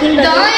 Đồ 懂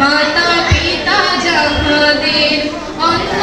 মাতা পিতা যাহাদের অন্ধ